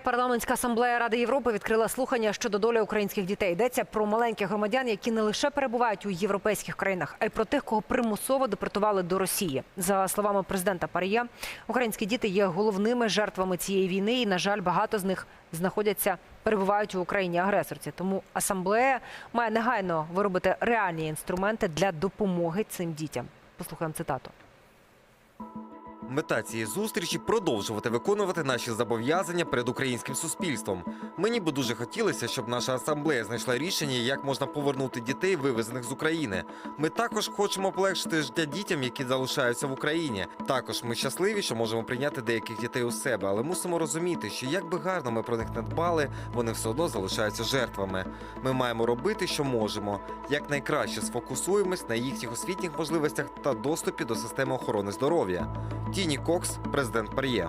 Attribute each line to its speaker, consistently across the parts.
Speaker 1: Парламентська асамблея Ради Європи відкрила слухання щодо долі українських дітей. Йдеться про маленьких громадян, які не лише перебувають у європейських країнах, а й про тих, кого примусово депортували до Росії. За словами президента Парія, українські діти є головними жертвами цієї війни, і на жаль, багато з них знаходяться, перебувають у Україні агресорці. Тому асамблея має негайно виробити реальні інструменти для допомоги цим дітям. Послухаємо цитату.
Speaker 2: Мета цієї зустрічі продовжувати виконувати наші зобов'язання перед українським суспільством. Мені би дуже хотілося, щоб наша асамблея знайшла рішення, як можна повернути дітей, вивезених з України. Ми також хочемо полегшити життя дітям, які залишаються в Україні. Також ми щасливі, що можемо прийняти деяких дітей у себе, але мусимо розуміти, що як би гарно ми про них не дбали, вони все одно залишаються жертвами. Ми маємо робити, що можемо. Якнайкраще сфокусуємось на їхніх освітніх можливостях та доступі до системи охорони здоров'я. Тіні Кокс, президент Пар'є.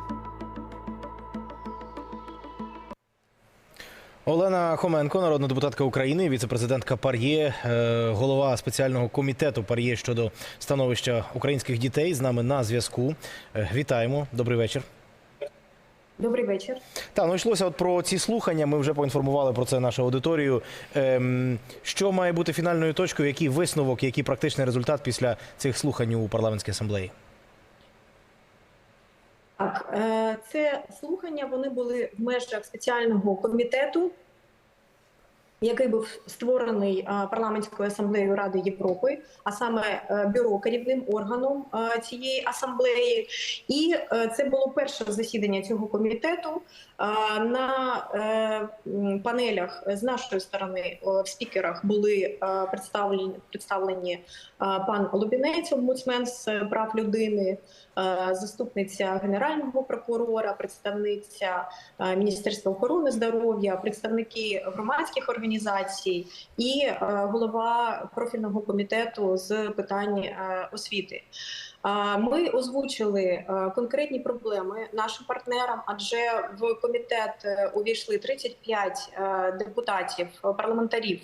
Speaker 3: Олена Хоменко, народна депутатка України, віцепрезидентка Пар'є, е, голова спеціального комітету Пар'є щодо становища українських дітей. З нами на зв'язку. Е, Вітаємо. Добрий вечір.
Speaker 4: Добрий вечір.
Speaker 3: Та ну йшлося от про ці слухання. Ми вже поінформували про це нашу аудиторію. Ем, що має бути фінальною точкою? Який висновок, який практичний результат після цих слухань у парламентській асамблеї?
Speaker 4: Так, е, це слухання вони були в межах спеціального комітету, який був створений е, парламентською асамблеєю Ради Європи, а саме е, бюро керівним органом е, цієї асамблеї. І це було перше засідання цього комітету. На панелях з нашої сторони в спікерах були представлені представлені пан Лубінець, омбудсмен з прав людини, заступниця генерального прокурора, представниця Міністерства охорони здоров'я, представники громадських організацій і е, голова профільного комітету з питань е, освіти. Е, Ми озвучили конкретні проблеми нашим партнерам, адже в комітет увійшли 35 е, депутатів, парламентарів,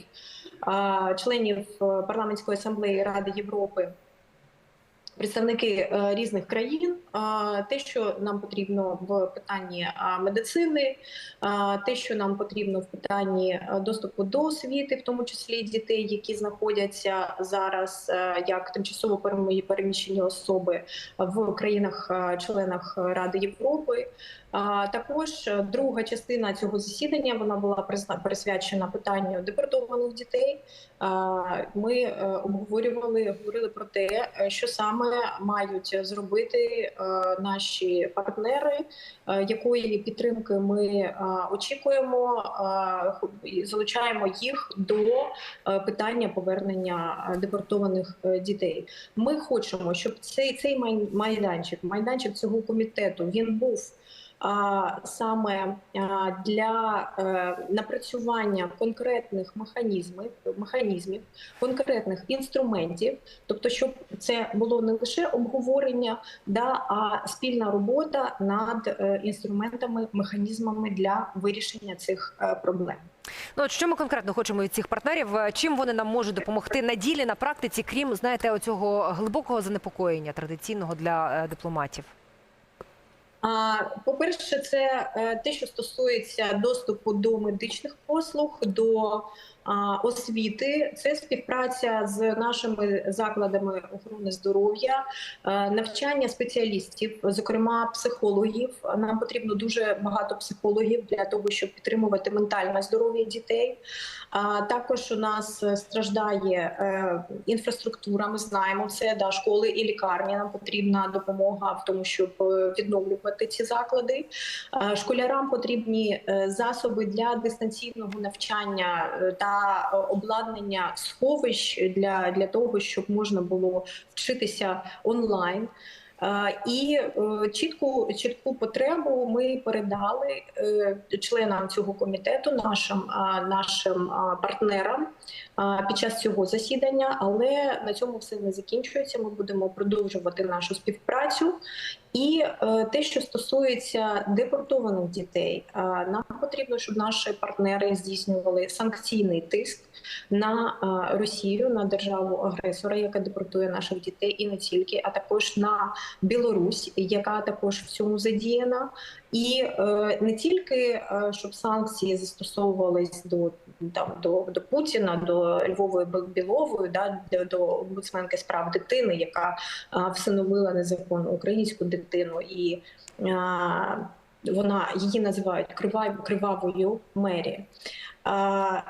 Speaker 4: членів парламентської асамблеї Ради Європи. Представники е, різних країн, те, що нам потрібно в питанні медицини, те, що нам потрібно в питанні е, доступу до освіти, в тому числі дітей, які знаходяться зараз е, як тимчасово перемі- переміщені особи в країнах-членах Ради Європи. Також друга частина цього засідання вона була присвячена питанню депортованих дітей. Ми обговорювали, говорили про те, що саме мають зробити е, наші партнери, е, якої підтримки ми е, очікуємо залучаємо їх до питання повернення депортованих дітей. Ми хочемо, щоб цей цей майданчик, майданчик цього комітету, він був саме а, для е, напрацювання конкретних механізмів, механізмів, конкретних інструментів, тобто, щоб це було не лише обговорення, да, а спільна робота над е, інструментами, механізмами для вирішення цих е, проблем.
Speaker 1: Ну от що ми конкретно хочемо від цих партнерів? Чим вони нам можуть допомогти на ділі, на практиці, крім знаєте, оцього глибокого занепокоєння традиційного для дипломатів?
Speaker 4: А, По-перше, це е, те, що стосується доступу до медичних послуг, до освіти, це співпраця з нашими закладами охорони здоров'я, е, навчання спеціалістів, зокрема психологів. Нам потрібно дуже багато психологів для того, щоб підтримувати ментальне здоров'я дітей. Також у нас страждає е, інфраструктура. Ми знаємо це да школи і лікарні. Нам потрібна допомога в тому, щоб е, відновлювати ці заклади. Школярам потрібні засоби для дистанційного навчання е, обладнання сховищ для, для того, щоб можна було вчитися онлайн. Е, І е, чітку чітку потребу ми передали е, членам цього комітету, нашим нашим партнерам під час цього засідання. Але на цьому все не закінчується. Ми будемо продовжувати нашу співпрацю. І е, те, що стосується депортованих дітей, е, нам потрібно, щоб наші партнери здійснювали санкційний тиск на е, Росію, на державу агресора, яка депортує наших дітей, і не тільки, а також на Білорусь, яка також в цьому задіяна. І не тільки щоб санкції застосовувались до там до, до Путіна, до Львової Білової, да до, до омбудсменки з прав дитини, яка всиновила незаконну українську дитину, і е, вона її називають крива- кривавою мері. Е,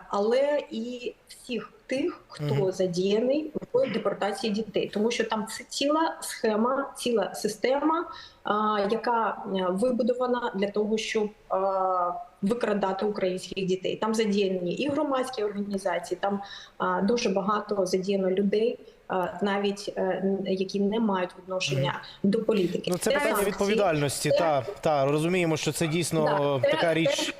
Speaker 4: але і всіх тих, хто
Speaker 3: Мгм.
Speaker 4: задіяний в депортації дітей, тому що там це ціла схема, ціла система, а, яка е, вибудована для того, щоб а, викрадати українських дітей. Там задіяні і громадські організації, там а, дуже багато задіяно людей, а, навіть е, які не мають відношення до політики.
Speaker 3: Ну, це питання
Speaker 4: санкції.
Speaker 3: відповідальності. Та, та розуміємо, що це дійсно
Speaker 4: Да,
Speaker 3: така
Speaker 4: це-
Speaker 3: така річ.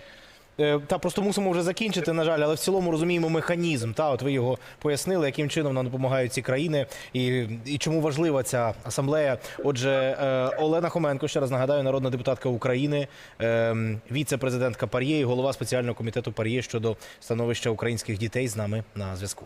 Speaker 3: Е, Та просто мусимо вже закінчити, на жаль, але в цілому розуміємо механізм. Та от ви його пояснили, яким чином нам допомагають ці країни, і, і чому важлива ця асамблея. Отже, е, Олена Хоменко, ще раз нагадаю, народна депутатка України, е, віце-президентка Пар'є і голова спеціального комітету Пар'є щодо становища українських дітей з нами на зв'язку.